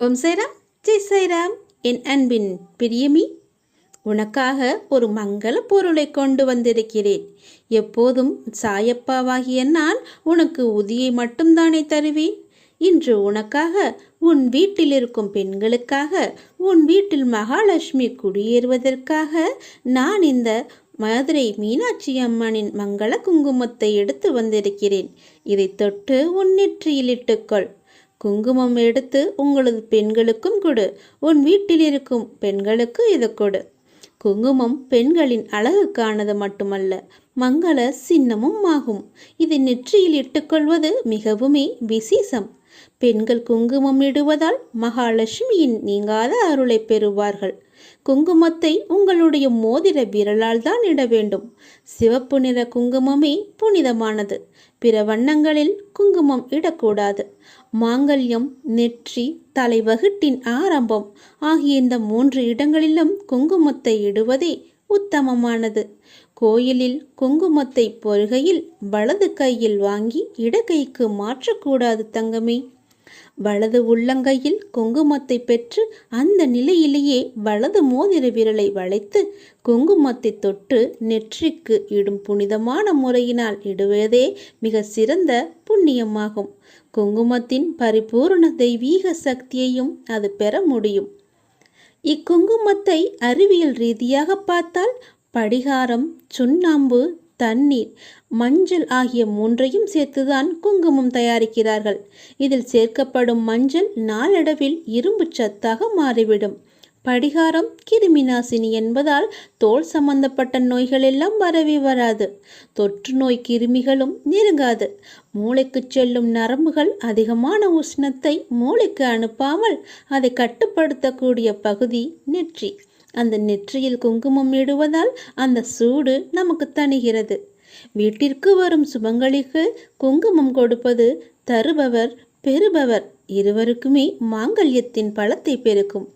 ஓம் சைராம் ஜெய் சைராம். என் அன்பின் பிரியமி உனக்காக ஒரு மங்கள பொருளை கொண்டு வந்திருக்கிறேன். எப்போதும் சாயப்பாவாகிய நான் உனக்கு உதியை மட்டும்தானே தருவேன். இன்று உனக்காக உன் வீட்டில் இருக்கும் பெண்களுக்காக உன் வீட்டில் மகாலட்சுமி குடியேறுவதற்காக நான் இந்த மதுரை மீனாட்சி அம்மனின் மங்கள குங்குமத்தை எடுத்து வந்திருக்கிறேன். இதை தொட்டு உன் நெற்றியில் இட்டுக்கொள். குங்குமம் எடுத்து உங்களது பெண்களுக்கும் கொடு. உன் வீட்டில் இருக்கும் பெண்களுக்கு இதை கொடு. குங்குமம் பெண்களின் அழகுக்கானது மட்டுமல்ல மங்கள சின்னமும் ஆகும். இதை நெற்றியில் இட்டுக்கொள்வது மிகவுமே விசேஷம். பெண்கள் குங்குமம் இடுவதால் மகாலட்சுமியின் நீங்காத அருளை பெறுவார்கள். குங்குமத்தை உங்களுடைய மோதிர விரலால் தான் இட வேண்டும். சிவப்பு நிற குங்குமமே புனிதமானது. பிற வண்ணங்களில் குங்குமம் இடக்கூடாது. மாங்கல்யம் நெற்றி தலைவகுட்டின் ஆரம்பம் ஆகிய இந்த மூன்று இடங்களிலும் குங்குமத்தை இடுவதே உத்தமமானது. கோயிலில் குங்குமத்தை பொறுகையில் வலது கையில் வாங்கி இடக்கைக்கு மாற்றக்கூடாது தங்கமே. வலது உள்ளங்கையில் குங்குமத்தை பெற்று அந்த நிலையிலேயே வலது மோதிர விரலை வளைத்து குங்குமத்தை தொட்டு நெற்றிக்கு இடும் புனிதமான முறையினால் இடுவதே மிக சிறந்த புண்ணியமாகும். குங்குமத்தின் பரிபூர்ண தெய்வீக சக்தியையும் அது பெற முடியும். இக்குங்குமத்தை அறிவியல் ரீதியாக பார்த்தால் படிகாரம் சுண்ணாம்பு தண்ணீர் மஞ்சள் ஆகிய மூன்றையும் சேர்த்துதான் குங்குமம் தயாரிக்கிறார்கள். இதில் சேர்க்கப்படும் மஞ்சள் நாளடைவில் இரும்பு சத்தாக மாறிவிடும். படிகாரம் கிருமிநாசினி என்பதால் தோல் சம்பந்தப்பட்ட நோய்கள் எல்லாம் வரவே வராது. தொற்று நோய் கிருமிகளும் நெருங்காது. மூளைக்கு செல்லும் நரம்புகள் அதிகமான உஷ்ணத்தை மூளைக்கு அனுப்பாமல் அதை கட்டுப்படுத்தக்கூடிய பகுதி நெற்றி. அந்த நெற்றியில் குங்குமம் இடுவதால் அந்த சூடு நமக்கு தணிகிறது. வீட்டிற்கு வரும் சுபங்களுக்கு குங்குமம் கொடுப்பது தருபவர் பெறுபவர் இருவருக்குமே மாங்கல்யத்தின் பலத்தை பெருக்கும்.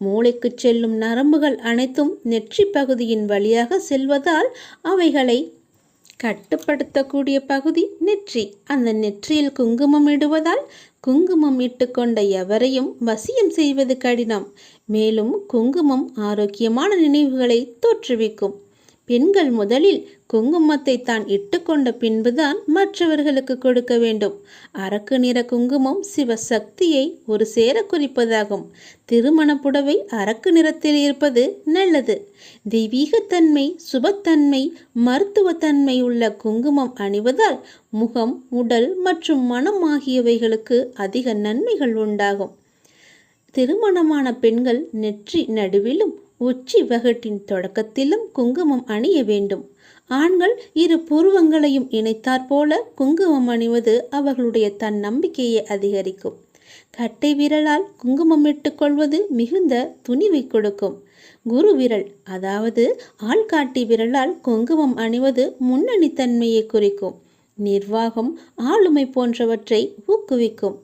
மூளைக்கு செல்லும் நரம்புகள் அனைத்தும் நெற்றி பகுதியின் வழியாக செல்வதால் அவைகளை கட்டுப்படுத்தக்கூடிய பகுதி நெற்றி. அந்த நெற்றியில் குங்குமம் இடுவதால் குங்குமம் இட்டுக்கொண்ட எவரையும் வசியம் செய்வது கடினம். மேலும் குங்குமம் ஆரோக்கியமான நினைவுகளை தோற்றுவிக்கும். பெண்கள் முதலில் குங்குமத்தை தான் இட்டுக்கொண்ட பின்புதான் மற்றவர்களுக்கு கொடுக்க வேண்டும். அரக்கு நிற குங்குமம் சிவசக்தியை ஒரு சேர குறிப்பதாகும். திருமண புடவை அரக்கு நிறத்தில் இருப்பது நல்லது. தெய்வீகத்தன்மை சுபத்தன்மை மருத்துவத்தன்மை உள்ள குங்குமம் அணிவதால் முகம் உடல் மற்றும் மனம் ஆகியவைகளுக்கு அதிக நன்மைகள் உண்டாகும். திருமணமான பெண்கள் நெற்றி நடுவிலும் உச்சி வகட்டின் தொடக்கத்திலும் குங்குமம் அணிய வேண்டும். ஆண்கள் இரு புருவங்களையும் இணைத்தாற்போல குங்குமம் அணிவது அவர்களுடைய தன் நம்பிக்கையை அதிகரிக்கும். கட்டை விரலால் குங்குமம் இட்டுக்கொள்வது மிகுந்த துணிவை கொடுக்கும். குரு விரல் அதாவது ஆள்காட்டி விரலால் குங்குமம் அணிவது முன்னணி தன்மையை குறிக்கும். நிர்வாகம் ஆளுமை போன்றவற்றை ஊக்குவிக்கும்.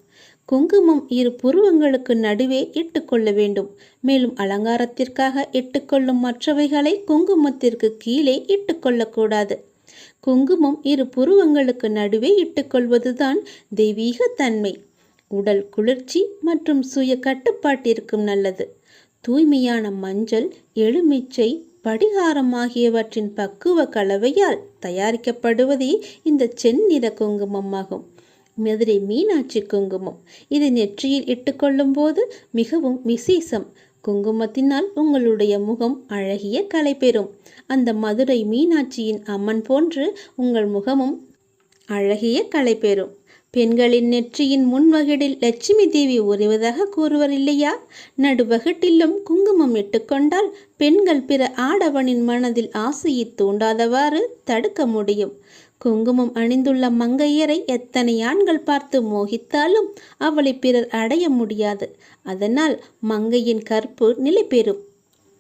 குங்குமம் இரு புருவங்களுக்கு நடுவே இட்டுக்கொள்ள வேண்டும். மேலும் அலங்காரத்திற்காக இட்டுக்கொள்ளும் மற்றவைகளை குங்குமத்திற்கு கீழே இட்டுக்கொள்ளக்கூடாது குங்குமம் இரு புருவங்களுக்கு நடுவே இட்டுக்கொள்வதுதான் தெய்வீக தன்மை. உடல் குளிர்ச்சி மற்றும் சுய கட்டுப்பாட்டிற்கும் நல்லது. தூய்மையான மஞ்சள் எலுமிச்சை படிகாரம் ஆகியவற்றின் பக்குவ கலவையால் தயாரிக்கப்படுவதே இந்த செந்நிற குங்குமமாகும். மதுரை மீனாட்சி குங்குமம். இது நெற்றியில் இட்டுக்கொள்ளும் போது மிகவும் விசேஷம். குங்குமத்தினால் உங்களுடைய முகம் அழகிய கலை பெறும். அந்த மதுரை மீனாட்சியின் அம்மன் போன்று உங்கள் முகமும் அழகிய கலை பெறும். பெண்களின் நெற்றியின் முன்வகிடில் லட்சுமி தேவி உறைவதாக கூறுவர் இல்லையா? நடுவகட்டிலும் குங்குமம் இட்டுக்கொண்டால் பெண்கள் பிற ஆடவனின் மனதில் ஆசையை தூண்டாதவாறு தடுக்க முடியும். குங்குமம் அணிந்துள்ள மங்கையரை எத்தனை ஆண்கள் பார்த்து மோகித்தாலும் அவளை பிறர் அடைய முடியாது. அதனால் மங்கையின் கற்பு நிலை பெறும்.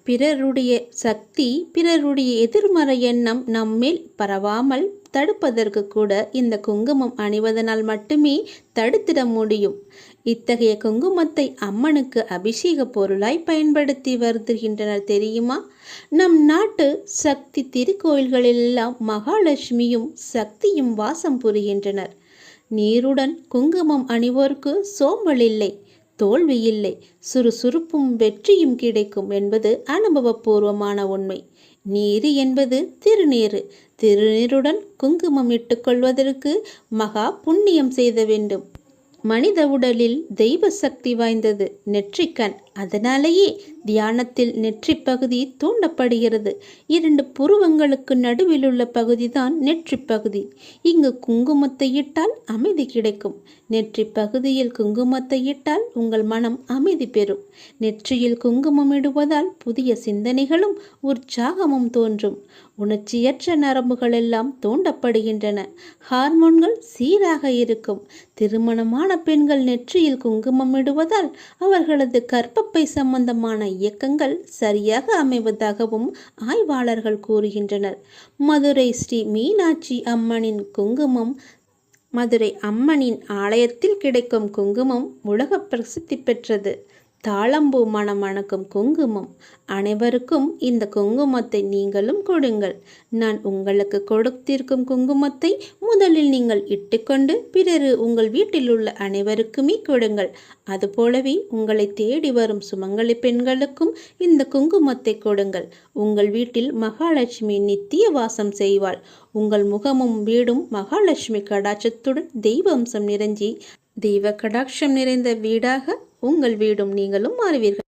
பிறருடைய சக்தி பிறருடைய எதிர்மறை எண்ணம் நம்மேல் பரவாமல் தடுப்பதற்கு கூட இந்த குங்குமம் அணிவதனால் மட்டுமே தடுத்திட முடியும். இத்தகைய குங்குமத்தை அம்மனுக்கு அபிஷேக பொருளாய் பயன்படுத்தி வருகின்றனர் தெரியுமா? நம் நாட்டு சக்தி திருக்கோயில்களெல்லாம் மகாலட்சுமியும் சக்தியும் வாசம் புரிகின்றனர். நீருடன் குங்குமம் அணிவோர்க்கு சோம்பல் இல்லை தோல்வி இல்லை சுறுசுறுப்பும் வெற்றியும் கிடைக்கும் என்பது அனுபவபூர்வமான உண்மை. நீரு என்பது திருநீர். திருநீருடன் குங்குமம் இட்டுக்கொள்வதற்கு மகா புண்ணியம் செய்த வேண்டும். மனித உடலில் தெய்வ சக்தி வாய்ந்தது. நெற்றிக்கண் அதனாலேயே தியானத்தில் நெற்றி பகுதி தூண்டப்படுகிறது. இரண்டு புருவங்களுக்கு நடுவில் உள்ள பகுதிதான் நெற்றி பகுதி இங்கு குங்குமத்தை இட்டால் அமைதி கிடைக்கும். நெற்றி பகுதியில் குங்குமத்தை இட்டால் உங்கள் மனம் அமைதி பெறும். நெற்றியில் குங்குமம் இடுவதால் புதிய சிந்தனைகளும் உற்சாகமும் தோன்றும். உணர்ச்சியற்ற நரம்புகள் எல்லாம் தூண்டப்படுகின்றன. ஹார்மோன்கள் சீராக இருக்கும். திருமணமான பெண்கள் நெற்றியில் குங்குமம் இடுவதால் அவர்களது கர்ப்பப்பை சம்பந்தமான இயக்கங்கள் சரியாக அமைவதாகவும் ஆய்வாளர்கள் கூறுகின்றனர். மதுரை ஸ்ரீ மீனாட்சி அம்மனின் குங்குமம் மதுரை அம்மனின் ஆலயத்தில் கிடைக்கும் குங்குமம் உலக பிரசித்தி பெற்றது. தாளம்பூ மணம் மணக்கும் குங்குமம். அனைவருக்கும் இந்த குங்குமத்தை நீங்களும் கொடுங்கள். நான் உங்களுக்கு கொடுத்திருக்கும் குங்குமத்தை முதலில் நீங்கள் இட்டுக்கொண்டு பிறரு உங்கள் வீட்டில் உள்ள அனைவருக்குமே கொடுங்கள். அதுபோலவே உங்களை தேடி வரும் சுமங்கலி பெண்களுக்கும் இந்த குங்குமத்தை கொடுங்கள். உங்கள் வீட்டில் மகாலட்சுமி நித்திய வாசம் செய்வாள். உங்கள் முகமும் வீடும் மகாலட்சுமி கடாட்சத்துடன் தெய்வம்சம் நிறைஞ்சி தெய்வ கடாட்சம் நிறைந்த வீடாக உங்கள் வீடும் நீங்களும் மாறுவீர்கள்.